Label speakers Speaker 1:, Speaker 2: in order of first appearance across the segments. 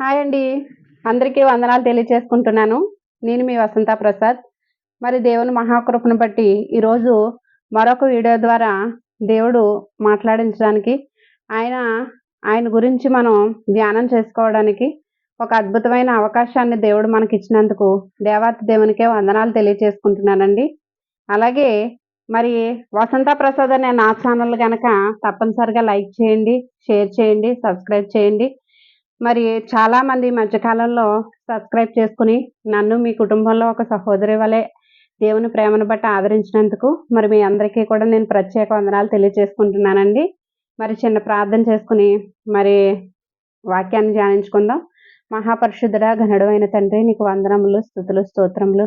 Speaker 1: Hi అండి. అందరికీ వందనాలు తెలియచేసుకుంటున్నాను. నేను మీ వసంత ప్రసాద్. మరి దేవుని మహాకృపను బట్టి ఈరోజు మరొక వీడియో ద్వారా దేవుడు మాట్లాడించడానికి ఆయన ఆయన గురించి మనం ధ్యానం చేసుకోవడానికి ఒక అద్భుతమైన అవకాశాన్ని దేవుడు మనకి ఇచ్చినందుకు దేవాతి దేవునికే వందనాలు తెలియచేసుకుంటున్నానండి. అలాగే మరి వసంత ప్రసాద్ అనే నా ఛానల్ కనుక తప్పనిసరిగా లైక్ చేయండి షేర్ చేయండి సబ్స్క్రైబ్ చేయండి. మరి చాలామంది మధ్యకాలంలో సబ్స్క్రైబ్ చేసుకుని నన్ను మీ కుటుంబంలో ఒక సహోదరి వలె దేవుని ప్రేమను బట్టి ఆదరించినందుకు మరి మీ అందరికీ కూడా నేను ప్రత్యేక వందనాలు తెలియజేసుకుంటున్నానండి. మరి చిన్న ప్రార్థన చేసుకుని మరి వాక్యాన్ని ధ్యానించుకుందాం. మహాపరిశుద్ధుడ ఘనడు అయిన తండ్రి నీకు వందనములు స్థుతులు స్తోత్రములు.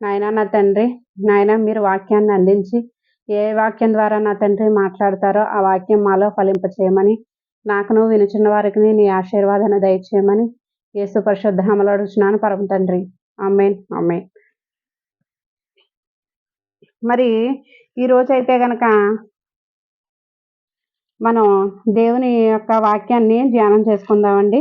Speaker 1: నాయన నా తండ్రి నాయన మీరు వాక్యాన్ని అందించి ఏ వాక్యం ద్వారా నా తండ్రి మాట్లాడతారో ఆ వాక్యం మాలో ఫలింపచేయమని నాకును వినుచున్న వారికి నీ ఆశీర్వాదాన్ని దయచేయమని యేసు పరిశుద్ధ అడుగుచున్నాను పరమ తండ్రి. అమ్మేన్ అమ్మేన్ మరి ఈరోజైతే గనక మనం దేవుని యొక్క వాక్యాన్ని ధ్యానం చేసుకుందామండి.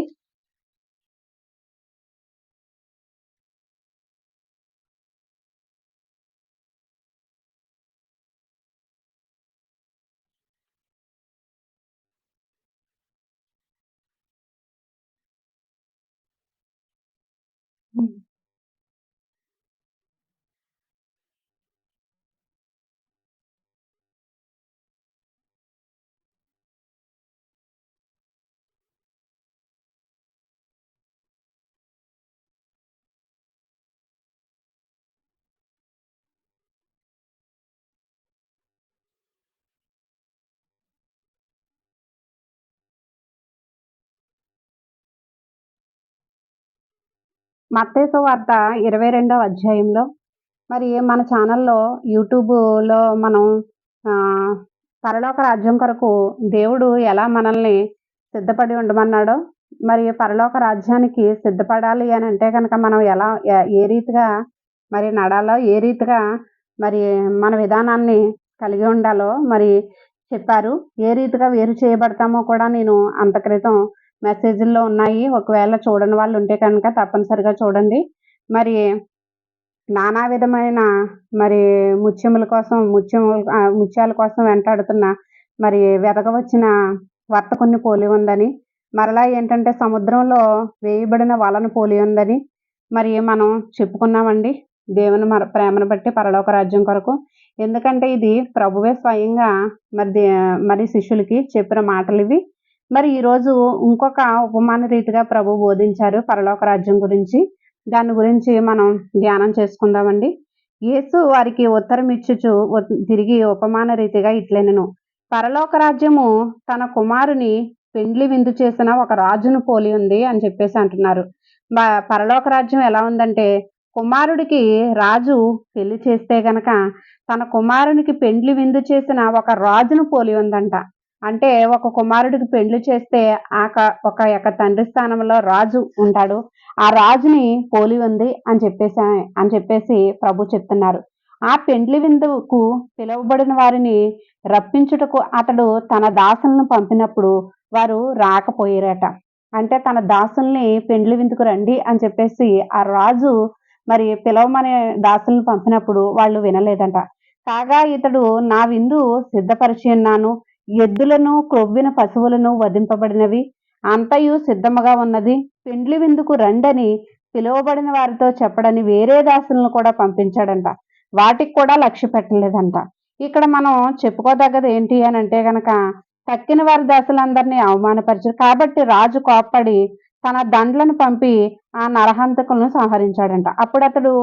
Speaker 1: Mm. మత్తేసు వార్త ఇరవై రెండవ అధ్యాయంలో. మరి మన ఛానల్లో యూట్యూబ్లో మనం పరలోక రాజ్యం కొరకు దేవుడు ఎలా మనల్ని సిద్ధపడి ఉండమన్నాడో మరి పరలోక రాజ్యానికి సిద్ధపడాలి అని అంటే కనుక మనం ఎలా ఏ రీతిగా మరి నడాలో ఏ రీతిగా మరి మన విధానాన్ని కలిగి ఉండాలో మరి చెప్పారు. ఏ రీతిగా వేరు చేయబడతామో కూడా నేను అంత క్రితం మెసేజ్ల్లో ఉన్నాయి. ఒకవేళ చూడని వాళ్ళు ఉంటే కనుక తప్పనిసరిగా చూడండి. మరి నానా విధమైన మరి ముత్యముల కోసం ముత్యము ముత్యాల కోసం వెంటాడుతున్న మరి వెతకవచ్చిన వర్తకుని పోలి ఉందని మరలా ఏంటంటే సముద్రంలో వేయబడిన వలను పోలి ఉందని మరి మనం చెప్పుకున్నామండి. దేవుని మర ప్రేమను బట్టి పరలోక రాజ్యం కొరకు. ఎందుకంటే ఇది ప్రభువే స్వయంగా మరి మరి శిష్యులకి చెప్పిన మాటలు ఇవి మరి ఈరోజు ఇంకొక ఉపమాన రీతిగా ప్రభు బోధించారు పరలోక రాజ్యం గురించి. దాని గురించి మనం ధ్యానం చేసుకుందామండి. యేసు వారికి ఉత్తరం ఇచ్చుచు తిరిగి ఉపమాన రీతిగా ఇట్లెనను. పరలోక రాజ్యము తన కుమారుని పెండ్లి విందు చేసిన ఒక రాజును పోలి ఉంది అని చెప్పేసి అంటున్నారు. పరలోక రాజ్యం ఎలా ఉందంటే కుమారుడికి రాజు పెళ్ళి చేస్తే గనక తన కుమారునికి పెండ్లి విందు చేసిన ఒక రాజును పోలి ఉందంట. అంటే ఒక కుమారుడికి పెళ్ళి చేస్తే ఆ ఒక యొక్క తండ్రి స్థానంలో రాజు ఉంటాడు. ఆ రాజుని పోలి ఉంది అని చెప్పేసి అని చెప్పేసి ప్రభు చెప్తున్నారు. ఆ పెండ్లి విందుకు పిలువబడిన వారిని రప్పించుటకు అతడు తన దాసులను పంపినప్పుడు వారు రాకపోయారట. అంటే తన దాసుల్ని పెండ్లి విందుకు రండి అని చెప్పేసి ఆ రాజు మరి పిలవమనే దాసులను పంపినప్పుడు వాళ్ళు వినలేదంట. కాగా ఇతడు నా విందు సిద్ధపరిచి ఉన్నాను. ఎద్దులను క్రొవ్విన పశువులను వధింపబడినవి. అంతయు సిద్ధముగా ఉన్నది. పెండ్లి విందుకు రండని పిలువబడిన వారితో చెప్పడని వేరే దాసులను కూడా పంపించాడంట. వాటికి కూడా లక్ష్య పెట్టలేదంట. ఇక్కడ మనం చెప్పుకోదగ్గది ఏంటి అని అంటే గనక తక్కిన వారి దాసులందరినీ అవమానపరిచారు. కాబట్టి రాజు కోప్పడి తన దండ్లను పంపి ఆ నరహంతకులను సంహరించాడంట. అప్పుడు అతడు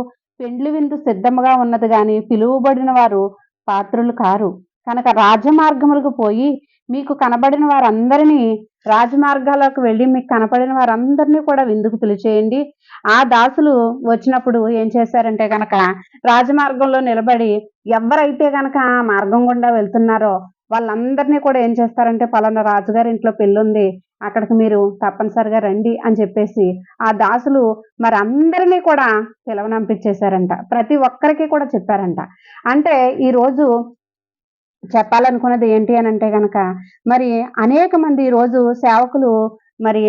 Speaker 1: పెండ్లి విందు సిద్ధముగా ఉన్నది కానీ పిలువబడిన వారు పాత్రులు కారు. కనుక రాజమార్గములకు పోయి మీకు కనబడిన వారందరినీ రాజమార్గాలకు వెళ్ళి మీకు కనపడిన వారందరినీ కూడా విందుకు పిలిచేయండి. ఆ దాసులు వచ్చినప్పుడు ఏం చేశారంటే కనుక రాజమార్గంలో నిలబడి ఎవరైతే కనుక ఆ మార్గం గుండా వెళ్తున్నారో వాళ్ళందరినీ కూడా ఏం చేస్తారంటే పలానా రాజుగారి ఇంట్లో పెళ్ళుంది అక్కడికి మీరు తప్పనిసరిగా రండి అని చెప్పేసి ఆ దాసులు మరి అందరినీ కూడా పిలవనంపించేశారంట. ప్రతి ఒక్కరికి కూడా చెప్పారంట. అంటే ఈరోజు చెప్పాలనుకున్నది ఏంటి అని అంటే కనుక మరి అనేక మంది ఈరోజు సేవకులు మరి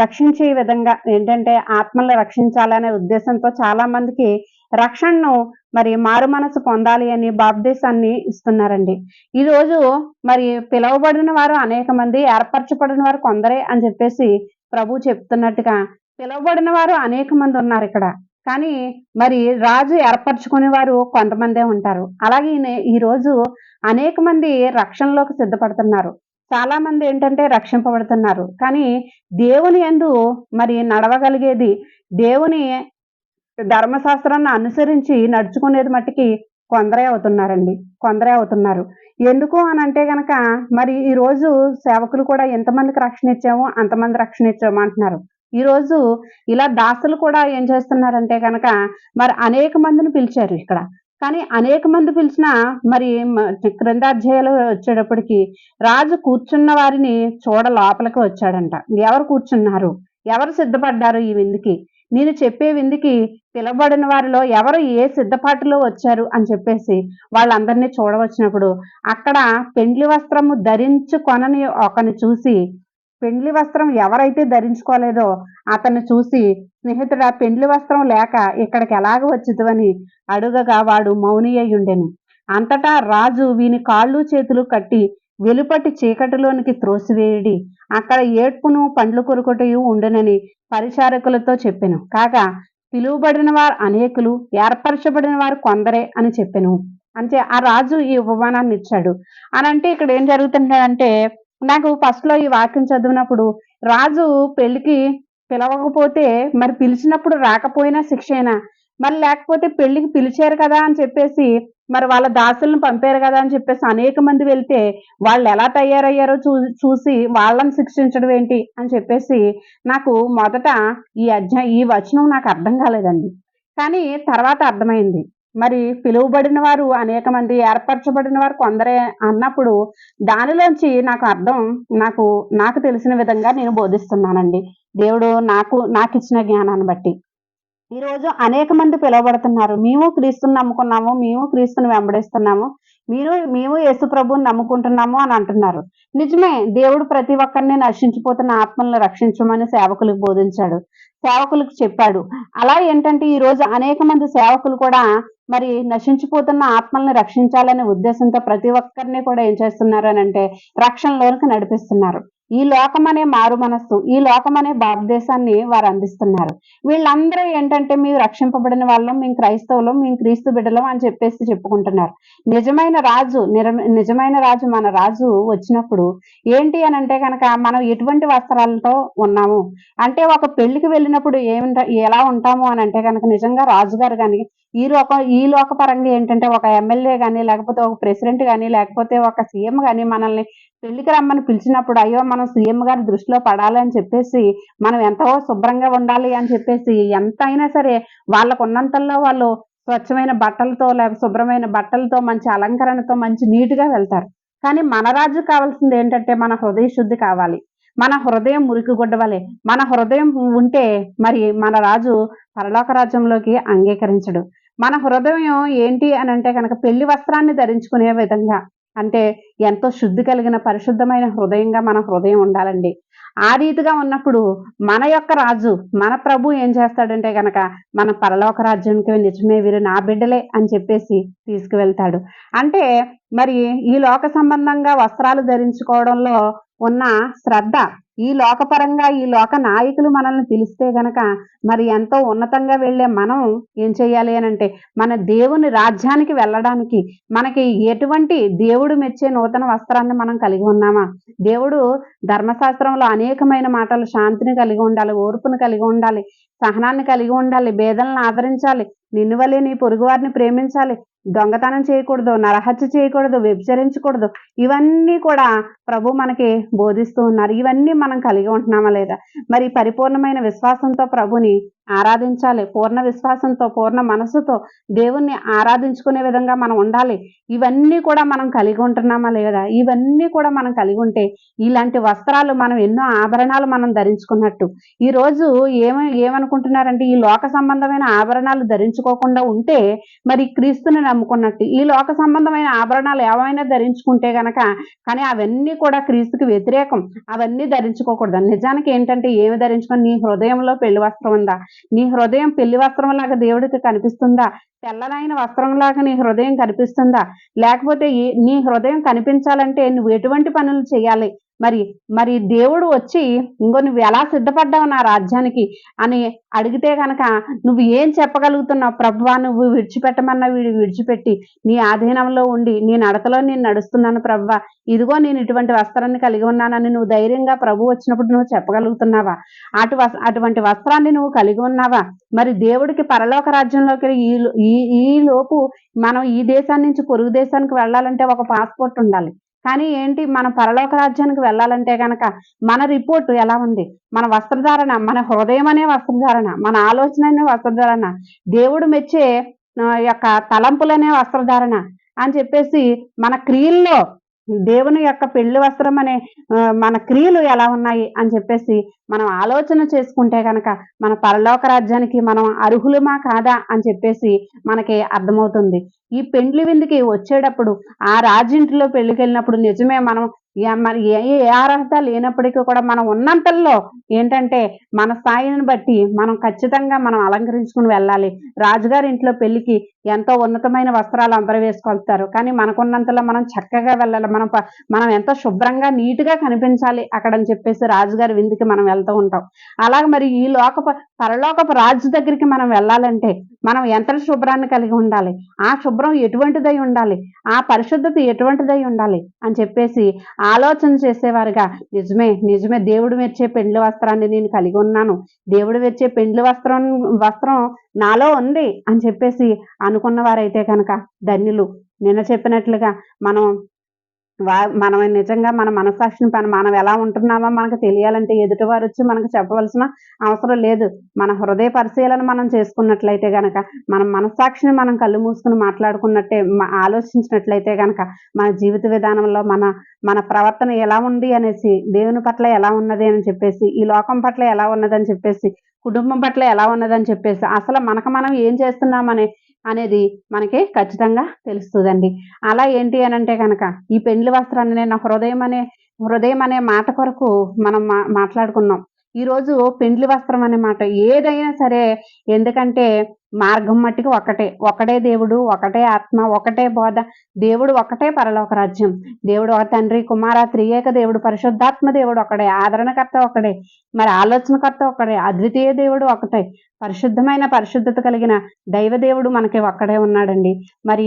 Speaker 1: రక్షించే విధంగా ఏంటంటే ఆత్మల్ని రక్షించాలనే ఉద్దేశంతో చాలా మందికి రక్షణను మరి మారు మనసు పొందాలి అని బాప్దేశాన్ని ఇస్తున్నారండి. ఈ రోజు మరి పిలువబడిన వారు అనేక మంది ఏర్పరచబడిన వారు కొందరే అని చెప్పేసి ప్రభు చెప్తున్నట్టుగా పిలువబడిన వారు అనేక మంది ఉన్నారు ఇక్కడ. కానీ మరి రాజు ఏర్పరచుకునే వారు కొంతమందే ఉంటారు. అలాగే ఈయన- ఈ అనేక మంది రక్షణలోకి సిద్ధపడుతున్నారు. చాలా మంది ఏంటంటే రక్షింపబడుతున్నారు. కానీ దేవుని ఎందు మరి నడవగలిగేది దేవుని ధర్మశాస్త్రాన్ని అనుసరించి నడుచుకునేది మట్టికి కొందరే అవుతున్నారండి. కొందరే అవుతున్నారు. ఎందుకు అని అంటే గనక మరి ఈరోజు సేవకులు కూడా ఎంతమందికి రక్షణ ఇచ్చామో అంతమంది రక్షణ ఇచ్చాము అంటున్నారు. ఈరోజు ఇలా దాసులు కూడా ఏం చేస్తున్నారంటే కనుక మరి అనేక మందిని పిలిచారు ఇక్కడ. కానీ అనేక మంది పిలిచిన మరి మ- క్రింద వచ్చేటప్పటికి రాజు కూర్చున్న వారిని చూడ లోపలికి వచ్చాడంట. ఎవరు కూర్చున్నారు? ఎవరు సిద్ధపడ్డారు ఈ విందుకి? నేను చెప్పే విందుకి పిలవబడిన వారిలో ఎవరు ఏ సిద్ధపాటులో వచ్చారు? అని చెప్పేసి వాళ్ళందరినీ చూడవచ్చినప్పుడు అక్కడ పెండ్లి వస్త్రము ధరించుకొనని ఒకని చూసి పెండ్లి వస్త్రం ఎవరైతే ధరించుకోలేదో అతన్ని చూసి స్నేహితుడ పెండ్లి వస్త్రం లేక ఇక్కడికి ఎలాగ వచ్చుదని అడుగగా వాడు మౌని ఉండెను అంతటా రాజు వీని కాళ్ళు చేతులు కట్టి వెలుపటి చీకటిలోనికి త్రోసివేయుడి. అక్కడ ఏడ్పును పండ్లు కొరుకుటయు ఉండునని పరిచారకులతో చెప్పెను. కాగా పిలువబడిన వారు అనేకులు ఏర్పరచబడిన వారు కొందరే అని చెప్పెను. అంటే ఆ రాజు ఈ ఉపమానాన్ని ఇచ్చాడు. అని అంటే ఇక్కడ ఏం జరుగుతుందంటే నాకు ఫస్ట్లో ఈ వాక్యం చదివినప్పుడు రాజు పెళ్ళికి పిలవకపోతే మరి పిలిచినప్పుడు రాకపోయినా శిక్షేనా? మరి లేకపోతే పెళ్ళికి పిలిచారు కదా అని చెప్పేసి మరి వాళ్ళ దాసులను పంపారు కదా అని చెప్పేసి అనేక మంది వెళ్తే వాళ్ళు ఎలా తయారయ్యారో చూ చూసి వాళ్ళని శిక్షించడం ఏంటి అని చెప్పేసి నాకు మొదట ఈ అధ్యాయం ఈ వచనం నాకు అర్థం కాలేదండి. కానీ తర్వాత అర్థమైంది. మరి పిలువబడిన వారు అనేక మంది ఏర్పరచబడిన వారు కొందరే అన్నప్పుడు దానిలోంచి నాకు అర్థం నాకు నాకు తెలిసిన విధంగా నేను బోధిస్తున్నానండి. దేవుడు నాకు నాకు ఇచ్చిన జ్ఞానాన్ని బట్టి. ఈ రోజు అనేక మంది పిలువబడుతున్నారు. మేము క్రీస్తుని నమ్ముకున్నాము మేము క్రీస్తుని వెంబడిస్తున్నాము మీరు మేము యేసు ప్రభుని నమ్ముకుంటున్నాము అని అంటున్నారు. నిజమే దేవుడు ప్రతి ఒక్కరిని నశించిపోతున్న ఆత్మలను రక్షించమని సేవకులకు బోధించాడు సేవకులకు చెప్పాడు. అలా ఏంటంటే ఈ రోజు అనేక మంది సేవకులు కూడా మరి నశించిపోతున్న ఆత్మల్ని రక్షించాలనే ఉద్దేశంతో ప్రతి ఒక్కరిని కూడా ఏం చేస్తున్నారు అని అంటే రక్షణలోనికి నడిపిస్తున్నారు. ఈ లోకం అనే మారు మనస్సు ఈ లోకం అనే భారతదేశాన్ని వారు అందిస్తున్నారు. వీళ్ళందరూ ఏంటంటే మేము రక్షింపబడిన వాళ్ళం మేము క్రైస్తవులం మేము క్రీస్తు బిడ్డలం అని చెప్పేసి చెప్పుకుంటున్నారు. నిజమైన రాజు నిర- నిజమైన రాజు మన రాజు వచ్చినప్పుడు ఏంటి అని అంటే కనుక మనం ఎటువంటి వస్త్రాలతో ఉన్నాము? అంటే ఒక పెళ్ళికి వెళ్ళినప్పుడు ఏమిట ఎలా ఉంటాము అని అంటే కనుక నిజంగా రాజుగారు కానీ ఈ లోక ఈ లోక పరంగా ఏంటంటే ఒక ఎమ్మెల్యే కానీ లేకపోతే ఒక ప్రెసిడెంట్ కానీ లేకపోతే ఒక సీఎం కానీ మనల్ని పెళ్ళికి రమ్మని పిలిచినప్పుడు అయ్యో మనం సీఎం గారి దృష్టిలో పడాలి అని చెప్పేసి మనం ఎంతో శుభ్రంగా ఉండాలి అని చెప్పేసి ఎంత అయినా సరే వాళ్ళకు ఉన్నంతల్లో వాళ్ళు స్వచ్ఛమైన బట్టలతో లేక శుభ్రమైన బట్టలతో మంచి అలంకరణతో మంచి నీట్గా వెళ్తారు. కానీ మన రాజు కావాల్సింది ఏంటంటే మన హృదయ శుద్ధి కావాలి. మన హృదయం మురికి గుడ్డవలే మన హృదయం ఉంటే మరి మన రాజు పరలోక రాజ్యంలోకి అంగీకరించడు. మన హృదయం ఏంటి అని అంటే కనుక పెళ్ళి వస్త్రాన్ని ధరించుకునే విధంగా అంటే ఎంతో శుద్ధి కలిగిన పరిశుద్ధమైన హృదయంగా మన హృదయం ఉండాలండి. ఆ రీతిగా ఉన్నప్పుడు మన యొక్క రాజు మన ప్రభు ఏం చేస్తాడంటే కనుక మన పరలోక రాజ్యానికి నిజమే వీరు నా బిడ్డలే అని చెప్పేసి తీసుకువెళ్తాడు. అంటే మరి ఈ లోక సంబంధంగా వస్త్రాలు ధరించుకోవడంలో ఉన్న శ్రద్ధ ఈ లోకపరంగా ఈ లోక నాయకులు మనల్ని పిలిస్తే గనక మరి ఎంతో ఉన్నతంగా వెళ్ళే మనం ఏం చేయాలి అని అంటే మన దేవుని రాజ్యానికి వెళ్ళడానికి మనకి ఎటువంటి దేవుడు మెచ్చే నూతన వస్త్రాన్ని మనం కలిగి ఉన్నామా? దేవుడు ధర్మశాస్త్రంలో అనేకమైన మాటలు శాంతిని కలిగి ఉండాలి ఓర్పును కలిగి ఉండాలి. సహనాన్ని కలిగి ఉండాలి భేదలను ఆదరించాలి నిన్ను వలె నీ పొరుగువారిని ప్రేమించాలి దొంగతనం చేయకూడదు నరహత్య చేయకూడదు వ్యభిచరించకూడదు ఇవన్నీ కూడా ప్రభు మనకి బోధిస్తూ ఉన్నారు. ఇవన్నీ మనం కలిగి ఉంటున్నామా లేదా? మరి పరిపూర్ణమైన విశ్వాసంతో ప్రభుని ఆరాధించాలి. పూర్ణ విశ్వాసంతో పూర్ణ మనసుతో దేవుణ్ణి ఆరాధించుకునే విధంగా మనం ఉండాలి. ఇవన్నీ కూడా మనం కలిగి ఉంటున్నామా లేదా? ఇవన్నీ కూడా మనం కలిగి ఉంటే ఇలాంటి వస్త్రాలు మనం ఎన్నో ఆభరణాలు మనం ధరించుకున్నట్టు. ఈ రోజు ఏమ ఏమనుకుంటున్నారంటే ఈ లోక సంబంధమైన ఆభరణాలు ధరించుకోకుండా ఉంటే మరి క్రీస్తుని నమ్ముకున్నట్టు. ఈ లోక సంబంధమైన ఆభరణాలు ఏమైనా ధరించుకుంటే గనక కానీ అవన్నీ కూడా క్రీస్తుకి వ్యతిరేకం. అవన్నీ ధరించుకోకూడదు. నిజానికి ఏంటంటే ఏమి ధరించుకొని నీ హృదయంలో పెళ్ళి వస్త్రం ఉందా? నీ హృదయం పెళ్ళి వస్త్రం లాగా దేవుడికి కనిపిస్తుందా? తెల్లనైన వస్త్రం లాగా నీ హృదయం కనిపిస్తుందా? లేకపోతే నీ హృదయం కనిపించాలంటే నువ్వు ఎటువంటి పనులు చేయాలి? మరి మరి దేవుడు వచ్చి ఇంకో నువ్వు ఎలా సిద్ధపడ్డావు నా రాజ్యానికి? అని అడిగితే కనుక నువ్వు ఏం చెప్పగలుగుతున్నావు? ప్రభువా నువ్వు విడిచిపెట్టమన్నా వీడు విడిచిపెట్టి నీ ఆధీనంలో ఉండి నీ నడతలో నేను నడుస్తున్నాను ప్రభువా ఇదిగో నేను ఇటువంటి వస్త్రాన్ని కలిగి ఉన్నానని నువ్వు ధైర్యంగా ప్రభు వచ్చినప్పుడు నువ్వు చెప్పగలుగుతున్నావా? అటు అటువంటి వస్త్రాన్ని నువ్వు కలిగి ఉన్నావా? మరి దేవుడికి పరలోక రాజ్యంలోకి ఈ ఈ ఈ లోపు మనం ఈ దేశాన్ని నుంచి పొరుగు దేశానికి వెళ్ళాలంటే ఒక పాస్పోర్ట్ ఉండాలి. కానీ ఏంటి? మన పరలోక రాజ్యానికి వెళ్ళాలంటే కనుక మన రిపోర్ట్ ఎలా ఉంది? మన వస్త్రధారణ మన హృదయం అనే వస్త్రధారణ మన ఆలోచన అనే వస్త్రధారణ దేవుడు మెచ్చే యొక్క తలంపులనే వస్త్రధారణ అని చెప్పేసి మన క్రియల్లో దేవుని యొక్క పెళ్ళి వస్త్రం అనే మన క్రియలు ఎలా ఉన్నాయి అని చెప్పేసి మనం ఆలోచన చేసుకుంటే కనుక మన పరలోక రాజ్యానికి మనం అర్హులమా కాదా అని చెప్పేసి మనకి అర్థమవుతుంది. ఈ పెండ్లి విందుకి వచ్చేటప్పుడు ఆ రాజింటిలో పెళ్ళికి వెళ్ళినప్పుడు నిజమే మనం మరి ఏ ఏ అర్హత లేనప్పటికీ కూడా మనం ఉన్నంతల్లో ఏంటంటే మన స్థాయిని బట్టి మనం ఖచ్చితంగా మనం అలంకరించుకుని వెళ్ళాలి. రాజుగారి ఇంట్లో పెళ్ళికి ఎంతో ఉన్నతమైన వస్త్రాలు అందరూ వేసుకొస్తారు. కానీ మనకున్నంతలో మనం చక్కగా వెళ్ళాలి. మనం మనం ఎంతో శుభ్రంగా నీట్గా కనిపించాలి అక్కడ అని చెప్పేసి రాజుగారి విందుకి మనం వెళ్తూ ఉంటాం. అలాగే మరి ఈ లోక పరలోకపు రాజు దగ్గరికి మనం వెళ్ళాలంటే మనం ఎంత శుభ్రాన్ని కలిగి ఉండాలి? ఆ శుభ్రం ఎటువంటిదై ఉండాలి? ఆ పరిశుద్ధత ఎటువంటిదై ఉండాలి? అని చెప్పేసి ఆలోచన చేసేవారుగా నిజమే నిజమే దేవుడు మెచ్చే పెండ్లి వస్త్రాన్ని నేను కలిగి ఉన్నాను. దేవుడు మెచ్చే పెండ్లి వస్త్రం వస్త్రం నాలో ఉంది అని చెప్పేసి అనుకున్నవారైతే కనుక ధన్యులు. నిన్న చెప్పినట్లుగా మనం వా- మనం నిజంగా మన మనసాక్షిని పని మనం ఎలా ఉంటున్నామో మనకు తెలియాలంటే ఎదుటివారు వచ్చి మనకు చెప్పవలసిన అవసరం లేదు. మన హృదయ పరిశీలన మనం చేసుకున్నట్లయితే గనక మన మనసాక్షిని మనం కళ్ళు మూసుకుని మాట్లాడుకున్నట్టే ఆలోచించినట్లయితే గనక మన జీవిత విధానంలో మన మన ప్రవర్తన ఎలా ఉంది అనేసి దేవుని పట్ల ఎలా ఉన్నది అని చెప్పేసి ఈ లోకం పట్ల ఎలా ఉన్నదని చెప్పేసి కుటుంబం పట్ల ఎలా ఉన్నదని చెప్పేసి అసలు మనకు మనం ఏం చేస్తున్నామని అనేది మనకి ఖచ్చితంగా తెలుస్తుందండి. అలా ఏంటి అని అంటే కనుక ఈ పెండ్లి వస్త్రాన్ని నేను హృదయం అనే హృదయం అనే మాట కొరకు మనం మా మాట్లాడుకున్నాం. ఈరోజు పెండ్లి వస్త్రం అనే మాట ఏదైనా సరే ఎందుకంటే మార్గం మట్టికి ఒకటే. ఒకటే దేవుడు ఒకటే ఆత్మ ఒకటే బోధ. దేవుడు ఒకటే పరలోక రాజ్యం. దేవుడు ఒక తండ్రి కుమార త్రియేక దేవుడు పరిశుద్ధాత్మ దేవుడు ఒకడే ఆదరణకర్త ఒకడే మరి ఆలోచనకర్త ఒకడే అద్వితీయ దేవుడు ఒకటే. పరిశుద్ధమైన పరిశుద్ధత కలిగిన దైవ దేవుడు మనకి ఒక్కడే ఉన్నాడండి. మరి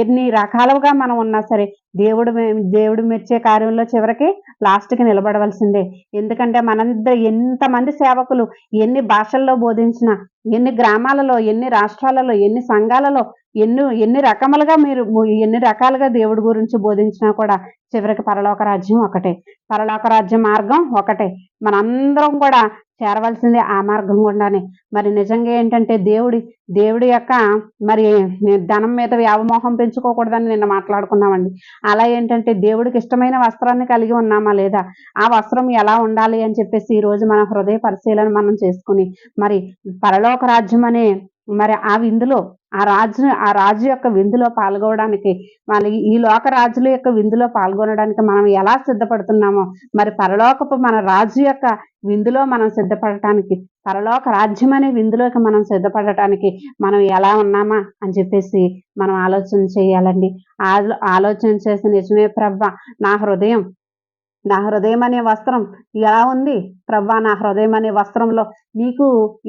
Speaker 1: ఎన్ని రకాలుగా మనం ఉన్నా సరే దేవుడు దేవుడు మెచ్చే కార్యంలో చివరికి లాస్ట్కి నిలబడవలసిందే. ఎందుకంటే మనందరూ ఎంతమంది సేవకులు ఎన్ని భాషల్లో బోధించినా ఎన్ని గ్రామాలలో ఎన్ని ఎన్ని రాష్ట్రాలలో ఎన్ని సంఘాలలో ఎన్ని ఎన్ని రకములుగా మీరు ఎన్ని రకాలుగా దేవుడి గురించి బోధించినా కూడా చివరికి పరలోక రాజ్యం ఒకటే. పరలోక రాజ్యం మార్గం ఒకటే. మనందరం కూడా చేరవలసిందే ఆ మార్గం గుండానే. మరి నిజంగా ఏంటంటే దేవుడి దేవుడి యొక్క మరి ధనం మీద వ్యామోహం పెంచుకోకూడదని నిన్న మాట్లాడుకున్నామండి. అలా ఏంటంటే దేవుడికి ఇష్టమైన వస్త్రాన్ని కలిగి ఉన్నామా లేదా? ఆ వస్త్రం ఎలా ఉండాలి అని చెప్పేసి ఈ రోజు మన హృదయ పరిశీలన మనం చేసుకుని మరి పరలోక రాజ్యం అనే మరి ఆ విందులో ఆ రాజు ఆ రాజు యొక్క విందులో పాల్గొనడానికి మన ఈ లోక రాజుల యొక్క విందులో పాల్గొనడానికి మనం ఎలా సిద్ధపడుతున్నామో మరి పరలోకపు మన రాజు యొక్క విందులో మనం సిద్ధపడటానికి పరలోక రాజ్యం అనే విందులోకి మనం సిద్ధపడటానికి మనం ఎలా ఉన్నామా అని చెప్పేసి మనం ఆలోచన చేయాలండి. ఆలో- ఆలోచన చేసి నిజమే ప్రభ నా హృదయం నా హృదయం అనే వస్త్రం ఎలా ఉంది. ప్రవ్వా నా హృదయం అనే వస్త్రంలో నీకు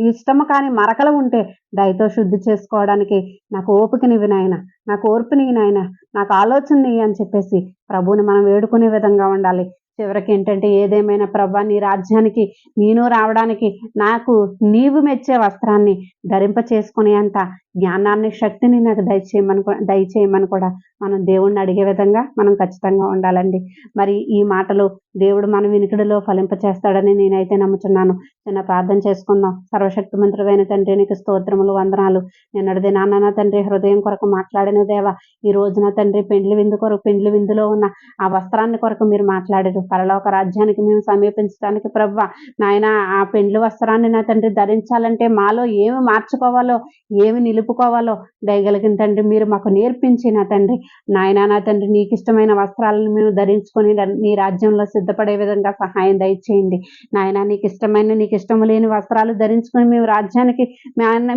Speaker 1: ఇష్టము కాని మరకలు ఉంటే దయతో శుద్ధి చేసుకోవడానికి నాకు ఓపికనివి నాయన నాకు ఓర్పుని నాయన నాకు ఆలోచనని అని చెప్పేసి ప్రభువుని మనం వేడుకునే విధంగా ఉండాలి. చివరికి ఏంటంటే ఏదేమైనా ప్రభా నీ రాజ్యానికి నేను రావడానికి నాకు నీవు మెచ్చే వస్త్రాన్ని ధరింప చేసుకునే అంత జ్ఞానాన్ని శక్తిని నాకు దయచేయమని దయచేయమని కూడా మనం దేవుణ్ణి అడిగే విధంగా మనం ఖచ్చితంగా ఉండాలండి. మరి ఈ మాటలు దేవుడు మన వినికిడిలో ఫలింప చేస్తాడని నేనైతే నమ్ముతున్నాను చిన్న ప్రార్థన చేసుకుందాం. సర్వశక్తి మంత్రులైన తండ్రి నీకు స్తోత్రములు వందనాలు. నిన్నటిది నాన్న తండ్రి హృదయం కొరకు మాట్లాడిన దేవ ఈ రోజున తండ్రి పెండ్లి విందు కొరకు పెండ్లి విందులో ఉన్న ఆ వస్త్రాన్ని కొరకు మీరు మాట్లాడారు. పరలోక రాజ్యానికి మేము సమీపించడానికి ప్రవ్వ. నాయన ఆ పెండ్లు వస్త్రాన్ని నా తండ్రి ధరించాలంటే మాలో ఏమి మార్చుకోవాలో ఏమి నిలుపుకోవాలో దయగలిగిన తండ్రి మీరు మాకు నేర్పించి నా తండ్రి. నాయన నా తండ్రి నీకు ఇష్టమైన వస్త్రాలను మేము ధరించుకొని నీ రాజ్యంలో సిద్ధపడే విధంగా సహాయం దయచేయండి. నాయన నీకు ఇష్టమైన నీకు ఇష్టం లేని వస్త్రాలు ధరించుకొని మేము రాజ్యానికి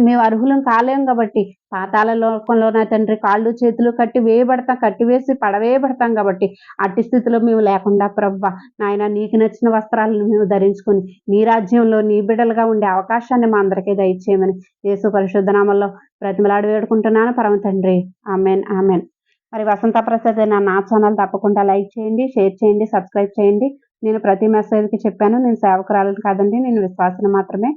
Speaker 1: మేము అర్హులం కాలేం కాబట్టి పాతాల లోకంలో నా తండ్రి కాళ్ళు చేతులు కట్టి వేయబడతాం కట్టివేసి పడవేయబడతాం కాబట్టి అట్టి స్థితిలో మేము లేకుండా ప్రవ్వ నాయన నీకు నచ్చిన వస్త్రాలను మేము ధరించుకొని నీ రాజ్యంలో నీ బిడ్డలుగా ఉండే అవకాశాన్ని మా అందరికీ దయచేయమని యేసు పరిశుద్ధనామంలో ప్రతిమలాడు వేడుకుంటున్నాను. పరమ తండ్రి ఆమెన్ ఆమెన్. మరి వసంత ప్రసాద్ నా నా ఛానల్ తప్పకుండా లైక్ చేయండి షేర్ చేయండి సబ్స్క్రైబ్ చేయండి. నేను ప్రతి మెసేజ్కి చెప్పాను నేను సేవకురాలను కాదండి నేను విశ్వాసం మాత్రమే.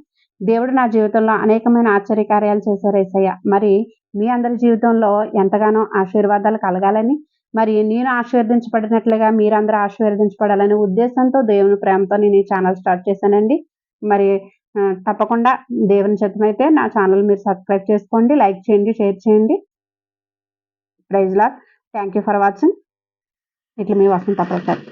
Speaker 1: దేవుడు నా జీవితంలో అనేకమైన ఆశ్చర్యకార్యాలు చేశారు ఏసయ్య. మరి మీ అందరి జీవితంలో ఎంతగానో ఆశీర్వాదాలు కలగాలని మరి నేను ఆశీర్వదించబడినట్లుగా మీరందరూ ఆశీర్వదించబడాలనే ఉద్దేశంతో దేవుని ప్రేమతో నేను ఈ ఛానల్ స్టార్ట్ చేశానండి. మరి తప్పకుండా దేవుని చిత్తమైతే నా ఛానల్ మీరు సబ్స్క్రైబ్ చేసుకోండి లైక్ చేయండి షేర్ చేయండి. Praise lord thank you for watching. ఇట్లా మీ వసంత ప్రసాద్